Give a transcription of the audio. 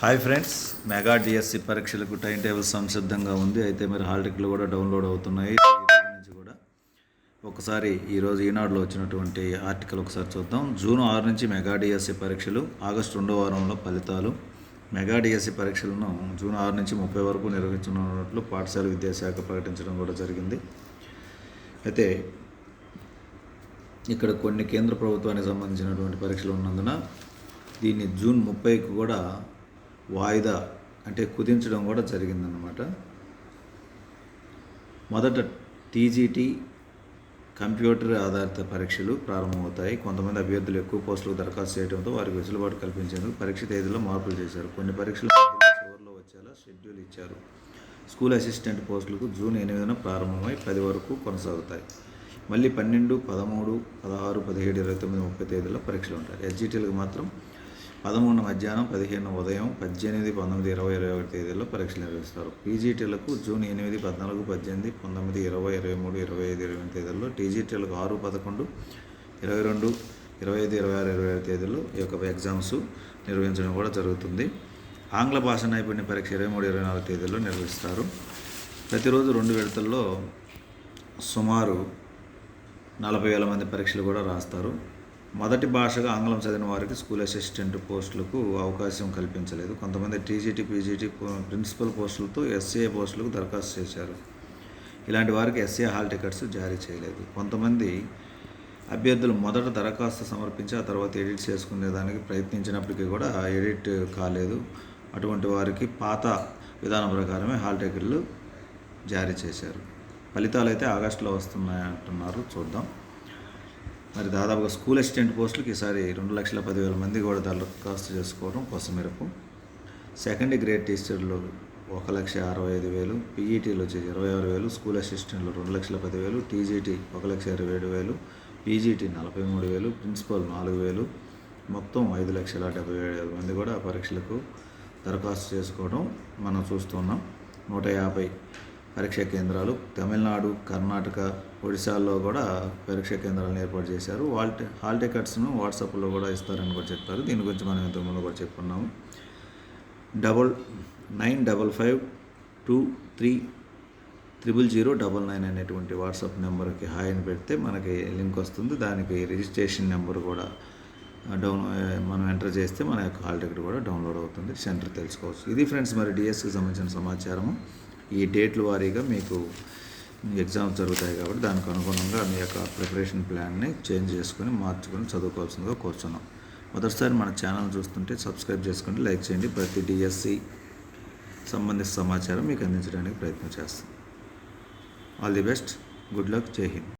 Hi friends mega DSC పరీక్షలకు time table సంసిద్ధంగా ఉంది. అయితే మరి హాల్ టికెట్లు కూడా డౌన్లోడ్ అవుతున్నాయి. నుంచి కూడా ఒకసారి ఈరోజు ఈనాడులో వచ్చినటువంటి ఆర్టికల్ ఒకసారి చూద్దాం. జూన్ ఆరు నుంచి మెగా డిఎస్సి పరీక్షలు ఆగస్టు రెండో వారంలో ఫలితాలు. మెగా డిఎస్సి పరీక్షలను జూన్ ఆరు నుంచి ముప్పై వరకు నిర్వహించనున్నట్లు పాఠశాల విద్యాశాఖ ప్రకటించడం కూడా జరిగింది. అయితే ఇక్కడ కొన్ని కేంద్ర ప్రభుత్వానికి సంబంధించినటువంటి పరీక్షలు ఉన్నందున దీన్ని జూన్ ముప్పైకి కూడా వాయిదా అంటే కుదించడం కూడా జరిగిందనమాట మొదట టీజీటీ కంప్యూటర్ ఆధారిత పరీక్షలు ప్రారంభమవుతాయి. కొంతమంది అభ్యర్థులు ఎక్కువ పోస్టులకు దరఖాస్తు చేయడంతో వారికి వెసులుబాటు కల్పించేందుకు పరీక్ష తేదీలో మార్పులు చేశారు. కొన్ని పరీక్షలు చివరిలో వచ్చేలా షెడ్యూల్ ఇచ్చారు. స్కూల్ అసిస్టెంట్ పోస్టులకు జూన్ ఎనిమిదిన ప్రారంభమై పది వరకు కొనసాగుతాయి. మళ్ళీ పన్నెండు పదమూడు పదహారు పదిహేడు ఇరవై తొమ్మిది ముప్పై తేదీలో పరీక్షలు ఉంటాయి. ఎస్జిటీలకు మాత్రం పదమూడు మధ్యాహ్నం పదిహేను ఉదయం పద్దెనిమిది పంతొమ్మిది ఇరవై ఇరవై ఒకటి తేదీల్లో పరీక్షలు నిర్వహిస్తారు. పీజీటీలకు జూన్ ఎనిమిది పద్నాలుగు పద్దెనిమిది పంతొమ్మిది ఇరవై ఇరవై మూడు ఇరవై ఐదు ఇరవై ఎనిమిది తేదీల్లో టీజీటీలకు ఆరు పదకొండు ఇరవై రెండు ఇరవై ఐదు ఇరవై ఆరు ఇరవై ఏడు తేదీల్లో ఈ యొక్క ఎగ్జామ్స్ నిర్వహించడం కూడా జరుగుతుంది. ఆంగ్ల భాష నైపుణ్య పరీక్ష ఇరవై మూడు ఇరవై నాలుగు తేదీల్లో నిర్వహిస్తారు. ప్రతిరోజు రెండు విడతల్లో సుమారు నలభై వేల మంది పరీక్షలు కూడా రాస్తారు. మొదటి భాషగా ఆంగ్లం చదివిన వారికి స్కూల్ అసిస్టెంట్ పోస్టులకు అవకాశం కల్పించలేదు. కొంతమంది టీజీటీ పీజీటీ ప్రిన్సిపల్ పోస్టులతో ఎస్ఏ పోస్టులకు దరఖాస్తు చేశారు. ఇలాంటి వారికి ఎస్ఏ హాల్ టికెట్స్ జారీ చేయలేదు. కొంతమంది అభ్యర్థులు మొదట దరఖాస్తు సమర్పించి ఆ తర్వాత ఎడిట్ చేసుకునే దానికి ప్రయత్నించినప్పటికీ కూడా ఎడిట్ కాలేదు. అటువంటి వారికి పాత విధానం ప్రకారమే హాల్ టికెట్లు జారీ చేశారు. ఫలితాలు అయితే ఆగస్టులో వస్తున్నాయంటున్నారు. చూద్దాం. మరి దాదాపుగా స్కూల్ అసిస్టెంట్ పోస్టులకి ఈసారి రెండు లక్షల పదివేల మంది కూడా దరఖాస్తు చేసుకోవడం కొసమెరుపు సెకండ్ గ్రేడ్ టీచర్లు ఒక లక్ష అరవై ఐదు వేలు పీఈటీలు వచ్చేసి ఇరవై ఆరు వేలు స్కూల్ అసిస్టెంట్లు రెండు లక్షల పదివేలు టీజీటీ ఒక లక్ష ఇరవై ఏడు వేలు పీజీటీ నలభై మూడు వేలు ప్రిన్సిపల్ నాలుగు వేలు మొత్తం ఐదు లక్షల డెబ్బై ఏడు మంది కూడా పరీక్షలకు దరఖాస్తు చేసుకోవడం మనం చూస్తున్నాం నూట యాభై పరీక్షా కేంద్రాలు తమిళనాడు కర్ణాటక ఒడిశాల్లో కూడా పరీక్షా కేంద్రాలను ఏర్పాటు చేశారు. వాల్ హాల్ టికెట్స్ను వాట్సాప్లో కూడా ఇస్తారని కూడా చెప్పారు. దీని గురించి మనం ఇంతకుముందు కూడా చెప్పుకున్నాము double nine double five two three triple zero double nine అనేటువంటి వాట్సాప్ నెంబర్కి హాయ్ అని పెడితే మనకి లింక్ వస్తుంది. దానికి రిజిస్ట్రేషన్ నెంబర్ కూడా డౌన్ మనం ఎంటర్ చేస్తే మన యొక్క హాల్ టికెట్ కూడా డౌన్లోడ్ అవుతుంది. సెంటర్ తెలుసుకోవచ్చు. ఇది ఫ్రెండ్స్ మరి డిఎస్కి సంబంధించిన సమాచారము. ఈ డేట్ల వారీగా మీకు ఎగ్జామ్స్ జరుగుతాయి కాబట్టి దానికి అనుగుణంగా మీ యొక్క ప్రిపరేషన్ ప్లాన్ని చేంజ్ చేసుకొని మార్చుకొని చదువుకోవాల్సిందిగా కోరుచున్నాం. మొదటిసారి మన ఛానల్ చూస్తుంటే సబ్స్క్రైబ్ చేసుకోండి లైక్ చేయండి. ప్రతి డిఎస్సి సంబంధిత సమాచారం మీకు అందించడానికి ప్రయత్నం చేస్తాం. All the best good luck జై హింద్